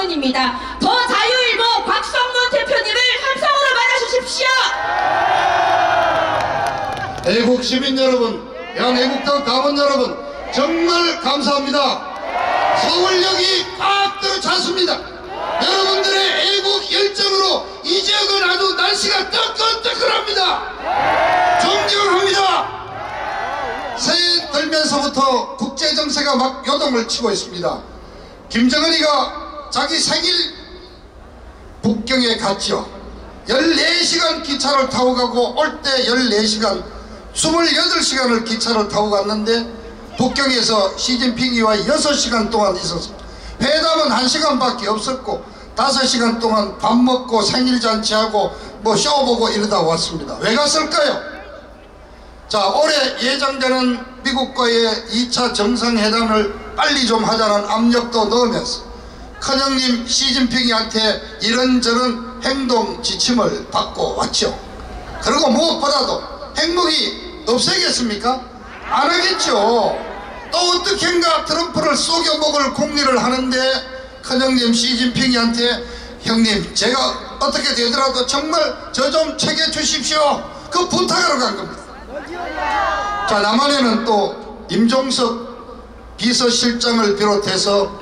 질문입니다. 더 자유일보 곽성문 대표님을 함성으로 맞아주십시오. 애국 시민 여러분, 양애국당 당원 여러분, 정말 감사합니다. 서울역이 꽉 들어 찼습니다. 여러분들의 애국 열정으로 이 지역은 아주 날씨가 뜨끈뜨끈합니다. 존경합니다. 들면서부터 국제 정세가 막 요동을 치고 있습니다. 김정은이가 자기 생일 북경에 갔죠. 14시간 기차를 타고 가고 올 때 14시간 28시간을 기차를 타고 갔는데 북경에서 시진핑이와 6시간 동안 있었습니다. 회담은 1시간밖에 없었고 5시간 동안 밥 먹고 생일 잔치하고 뭐 쇼 보고 이러다 왔습니다. 왜 갔을까요? 자 올해 예정되는 미국과의 2차 정상회담을 빨리 좀 하자는 압력도 넣으면서 큰형님 시진핑이한테 이런저런 행동 지침을 받고 왔죠. 그리고 무엇보다도 핵무기 없애겠습니까? 안 하겠죠. 또 어떻게인가 트럼프를 속여먹을 궁리를 하는데 큰형님 시진핑이한테 형님 제가 어떻게 되더라도 정말 저 좀 챙겨주십시오. 그 부탁하러 간 겁니다. 자 남한에는 또 임종석 비서실장을 비롯해서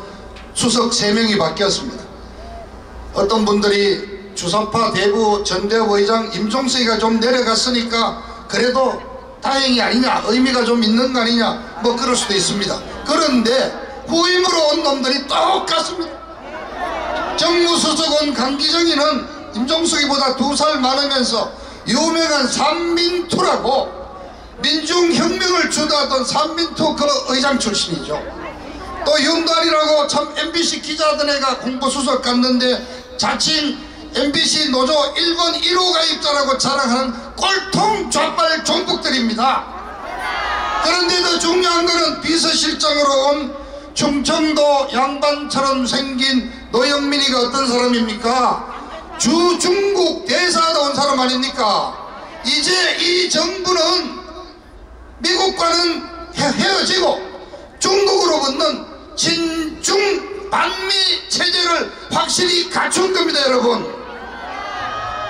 수석 3명이 바뀌었습니다. 어떤 분들이 주사파 대구 전대의장 임종석이가 좀 내려갔으니까 그래도 다행이 아니냐 의미가 좀 있는 거 아니냐 뭐 그럴 수도 있습니다. 그런데 후임으로 온 놈들이 똑같습니다. 정무수석은 강기정이는 임종석이보다 두 살 많으면서 유명한 삼민투라고 민중혁명을 주도하던 삼민투 그 의장 출신이죠. 또 윤달이라고 참 MBC 기자들 애가 공보수석 갔는데 자칭 MBC 노조 1번 1호 가 입자라고 자랑하는 꼴통 좌빨 종북들입니다. 그런데 더 중요한 것은 비서실장으로 온 충청도 양반처럼 생긴 노영민이가 어떤 사람입니까? 주 중국 대사도 온 사람 아닙니까? 이제 이 정부는 미국과는 헤어지고 중국으로 붙는 친중 반미 체제를 확실히 갖춘 겁니다 여러분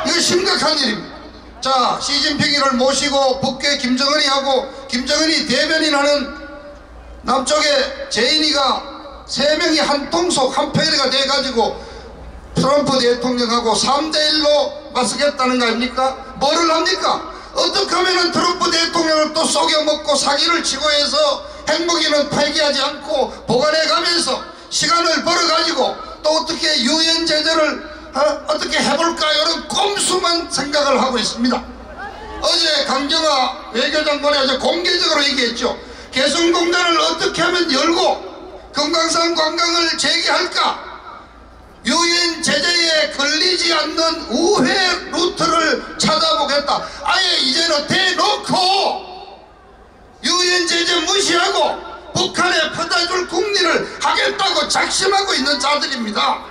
이거 심각한 일입니다 자 시진핑이를 모시고 북괴 김정은이 하고 김정은이 대변인하는 남쪽에 제인이가 세 명이 한 통속 한 페리가 돼가지고 트럼프 대통령하고 3대1로 맞서겠다는 거 아닙니까? 뭐를 합니까? 어떻게 하면 트럼프 대통령을 또 속여먹고 사기를 치고 해서 핵무기는 폐기하지 않고 보관해 가면서 시간을 벌어가지고 또 어떻게 유엔 제재를 어? 떻게 해볼까 이런 꼼수만 생각을 하고 있습니다. 어제 강경화 외교장관이 어제 공개적으로 얘기했죠. 개성공단을 어떻게 하면 열고 금강산 관광을 재개할까? 유엔 걸리지 않는 우회 루트를 찾아보겠다. 아예 이제는 대놓고 유엔 제재 무시하고 북한에 퍼다줄 국리를 하겠다고 작심하고 있는 자들입니다.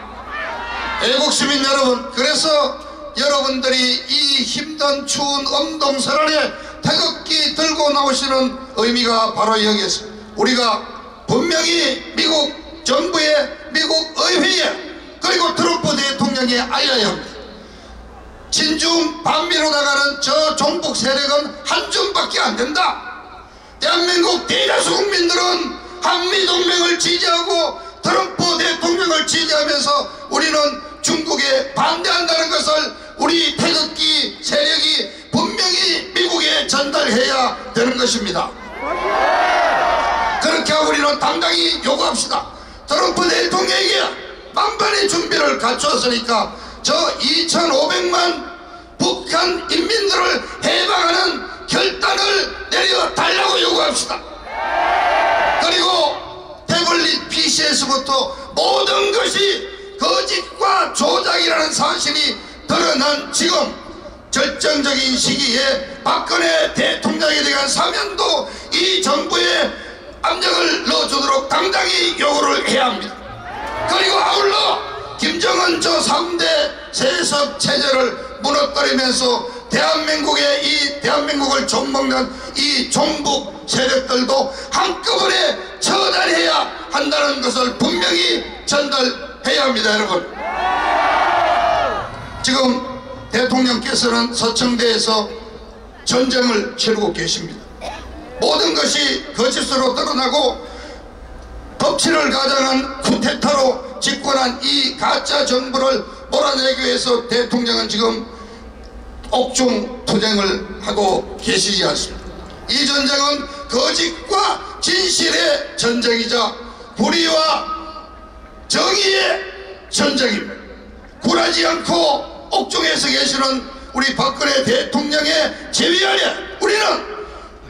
애국 시민 여러분, 그래서 여러분들이 이 힘든 추운 엄동설안에 태극기 들고 나오시는 의미가 바로 여기 있습니다. 우리가 분명히 미국 정부에 미국 의회에 그리고 트럼프 알려야 합니다. 진중 반미로 나가는 저 종북 세력은 한 줌밖에 안 된다. 대한민국 대다수 국민들은 한미동맹을 지지하고 트럼프 대통령을 지지하면서 우리는 중국에 반대한다는 것을 우리 태극기 세력이 분명히 미국에 전달해야 되는 것입니다. 그렇게 우리는 당당히 요구합시다. 트럼프 대통령에게 만반의 준비를 갖추었으니까 저 2,500만 북한 인민들을 해방하는 결단을 내려달라고 요구합시다. 그리고 태블릿 PC에서부터 모든 것이 거짓과 조작이라는 사실이 드러난 지금 결정적인 시기에 박근혜 대통령에 대한 사면도 이 정부에 압력을 넣어주도록 당당히 요구를 해야 합니다. 그리고 아울러 김정은 저 3대 세습 체제를 무너뜨리면서 대한민국의 이 대한민국을 좀먹는 이 종북 세력들도 한꺼번에 처단해야 한다는 것을 분명히 전달해 해야 합니다 여러분. 지금 대통령께서는 서청대에서 전쟁을 치르고 계십니다. 모든 것이 거짓으로 드러나고 법치를 가장한 쿠데타로 집권한 이 가짜 정부를 몰아내기 위해서 대통령은 지금 옥중 투쟁을 하고 계시지 않습니다. 이 전쟁은 거짓과 진실의 전쟁이자 불의와 정의의 전쟁입니다. 굴하지 않고 옥중에서 계시는 우리 박근혜 대통령의 아래 우리는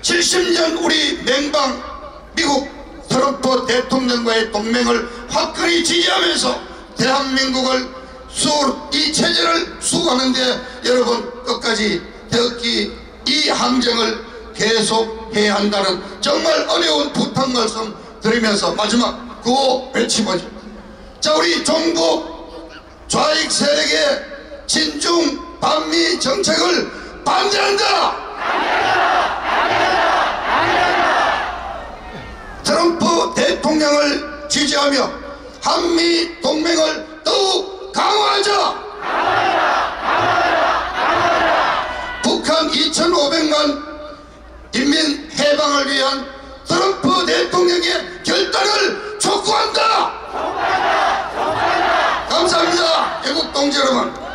70년 우리 맹방 미국 트럼프 대통령과의 동맹을 화끈히 지지하면서 대한민국을 수이 체제를 수호하는데 여러분 끝까지 되었기 이 함정을 계속해야 한다는 정말 어려운 부탁 말씀 드리면서 마지막 구호 외치보죠. 자 우리 종북 좌익 세력의 친중 반미 정책을 반대한다. 트럼프 대통령을 지지하며 한미 동맹을 더욱 강화하자. 북한 2,500만 인민 해방을 위한 트럼프 대통령의 결단을 촉구한다. 감사합니다. 애국 동지 여러분.